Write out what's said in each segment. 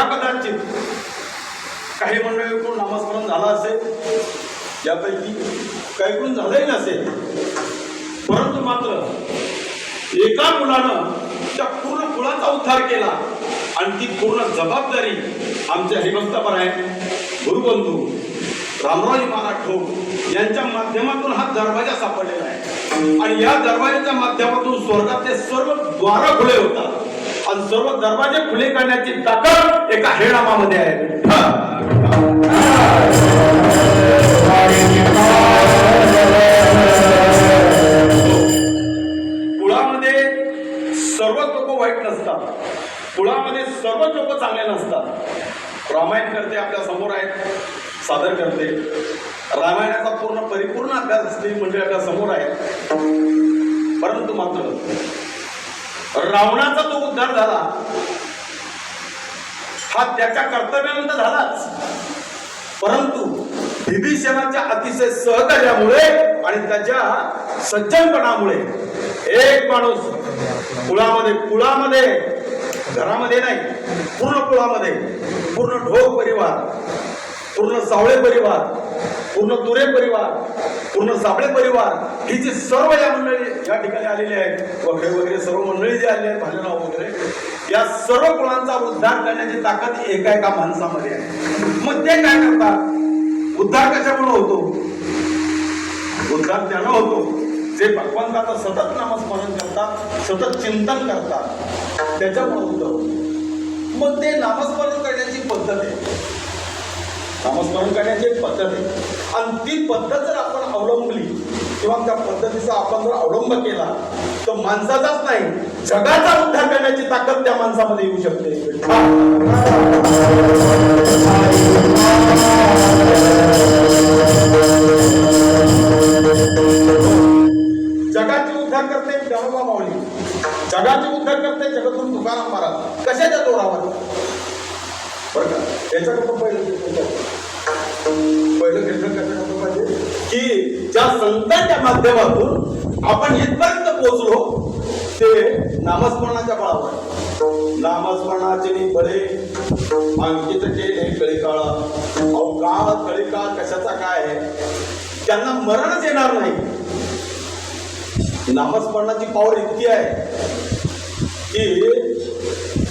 का कदाचित काही मंडळीकडून नामस्मरण झालं असेल यापैकी काहीकडून झालंही नसेल. परंतु मात्र एका मुलानं त्या पूर्ण कुळाचा उद्धार केला आणि ती पूर्ण जबाबदारी आमचे आहे. गुरुबंधू रामरावजी महाराज ठोक यांच्या माध्यमातून हा दरवाजा सापडलेला आहे. आणि या दरवाजाच्या माध्यमातून स्वर्गातले सर्व द्वारा खुले होतात. आणि सर्व दरवाजे खुले करण्याची ताकद एका हेणामामध्ये आहे. कुळामध्ये सर्व लोक वाईट नसतात. कुळामध्ये सर्व लोक चांगले नसतात. रामायण करते आपल्यासमोर आहेत. सादर करते. रामायणाचा पूर्ण परिपूर्ण अभ्यास असलेली म्हणजे आपल्यासमोर आहे. परंतु मात्र रावणाचा तो उद्धार झाला. हा त्याच्या कर्तव्यानंतर झालाच. परंतु विभीषणाच्या अतिशय सहकार्यामुळे आणि त्याच्या सज्जनपणामुळे एक माणूस कुळामध्ये कुळामध्ये घरामध्ये नाही पूर्ण कुळामध्ये पूर्ण ढोक परिवार पूर्ण सावळे परिवार पूर्ण तुरे परिवार पूर्ण साबळे परिवार ही जी सर्व या मंडळी या ठिकाणी आलेली आहेत वगैरे वगैरे सर्व मंडळी जी आले आहेत भालेराव वगैरे या सर्व कुळांचा उद्धार करण्याची ताकद एका एका माणसामध्ये आहे. मग ते काय करतात? उद्धार कशामुळे होतो? उद्धार त्यानं होतो. जे भगवंताचं सतत नामस्मरण करतात सतत चिंतन करतात त्याच्यामुळे होतं. मग ते नामस्मरण करण्याची पद्धत आहे. नामस्मरण करण्याची एक पद्धत आहे. आणि ती पद्धत जर आपण अवलंबली किंवा त्या पद्धतीचा आपण जर अवलंब केला तर माणसाचाच नाही जगाचा उद्धार करण्याची ताकद त्या माणसामध्ये येऊ शकते. जगाची उद्धार करते देवाबा माऊली. जगाची उद्धार करते जगातून तुकाराम महाराज. कशाच्या जोरावर? बरं का याच्याकडे पहिलं कीर्तन पहिलं पाहिजे? की ज्या संतांच्या माध्यमातून आपण इथपर्यंत पोहोचलो ते नामस्मरणाच्या बळावर नामस्मरणाचे बरे अंकित केले कळीकाळा. अहो काळ कळीकाळ कशाचा काय आहे? त्यांना मरणच येणार नाही. नामस्मरणाची पावर इतकी आहे की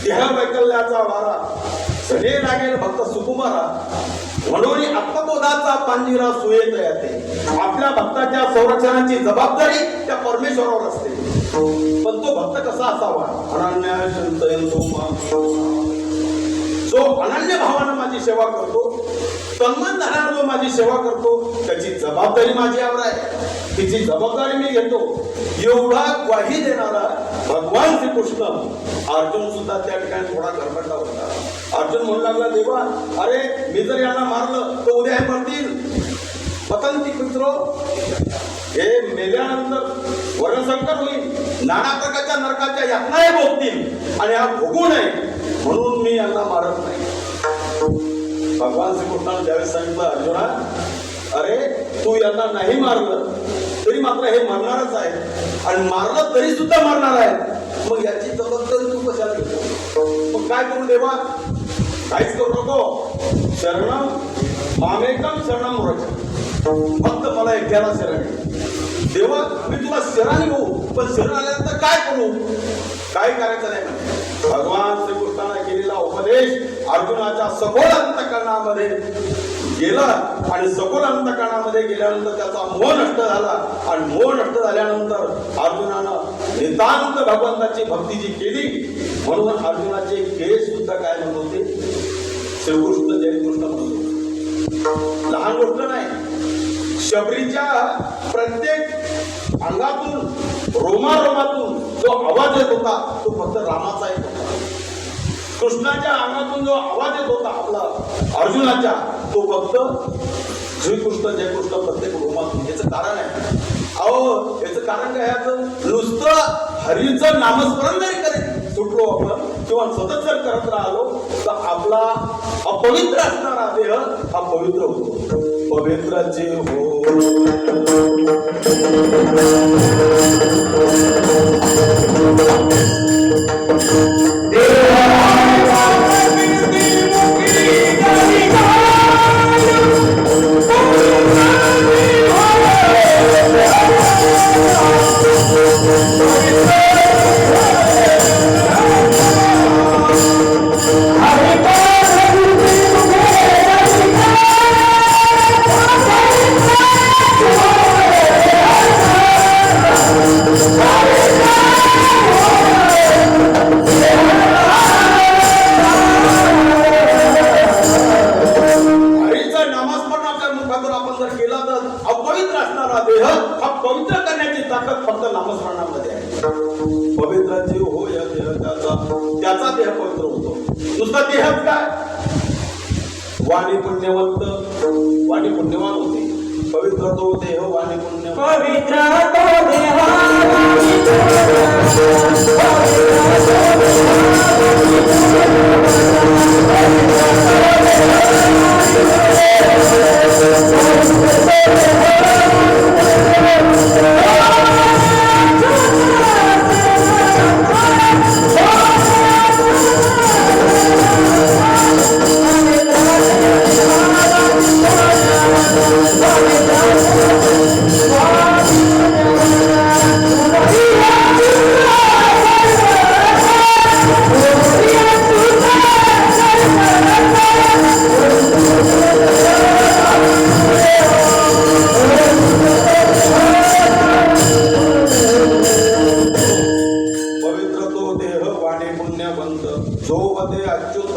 देह वैकल्याचा वारा हे लागेल भक्त सुकुमारा. म्हणून आत्मबोधाचा पांजिरा सुयेत येते. आपल्या भक्ताच्या संरक्षणाची जबाबदारी त्या परमेश्वरावर असते. पण तो भक्त कसा असावा? अनन्या चिंतयंतो सोमा जो अनन्य भावानं माझी सेवा करतो तन्मन धनानं जो माझी सेवा करतो त्याची जबाबदारी माझ्यावर आहे. तिची जबाबदारी मी घेतो. एवढा ग्वाही देणारा भगवान श्रीकृष्ण अर्जुन सुद्धा त्या ठिकाणी थोडा गरबडला होता. अर्जुन म्हणू लागला देवा अरे मी जर यांना मारलं तर उद्या हे मरतील. पतंती मित्र हे मेल्यानंतर वर्णसंकर होईल. नाना प्रकारच्या नरकाच्या यातनाही भोगतील. आणि हा भोगू नये. म्हणून मी यांना मारत नाही. भगवान श्रीकृष्णाने ज्यावेळेस सांगितलं अर्जुना अरे तू यांना नाही मारलं तरी मात्र हे मारणारच आहे आणि मारलं तरी सुद्धा मारणार आहे मग याची जबाबदारी तू कशाला घेतो मग काय करू देवा? काहीच करू नको. शरणम मामेकम शरणम फक्त मला एकट्याला शरण देवा मी तुला शरण घेऊ पण शरण आल्यानंतर काय करू? काय करायचं नाही भगवान श्री कृष्ण उपदेश अर्जुनाच्या सखोल अंतकरणामध्ये गेला आणि सखोल अंतकरणामध्ये गेल्यानंतर त्याचा मोह नष्ट झाला. आणि मोह नष्ट झाल्यानंतर अर्जुनानं नितांत भगवंताची भक्ती जी केली म्हणून अर्जुनाचे केस सुद्धा काय म्हणत होते? श्रीकृष्ण जयकृष्ण म्हणत होते. लहान गोष्ट नाही. शबरीच्या प्रत्येक अंगातून रोमारोमातून जो आवाज येत होता तो फक्त रामाचा येतो कृष्णाच्या अंगातून जो आवाज येत होता आपला अर्जुनाच्या तो फक्त श्रीकृष्ण जयकृष्ण प्रत्येक रोमातून याचं कारण आहे. अहो याचं कारण काय याचं नुसतं हरीचं नामस्मरण जरी करेल सुटलो आपण किंवा सतत जर करत राहिलो तर आपला अपवित्र असणारा देह हा पवित्र होतो. पवित्राचे हो. ताकद फक्त नामस्मरणामध्ये आहे. पवित्र जीव हो या देह त्याचा त्याचा देह पवित्र होतो. नुसता देहच काय? वाणी पुण्यवंत वाणी पुण्यवान होते. पवित्र तो देह वाणी पुण्य पवित्र तो देवा पवित्र तो देह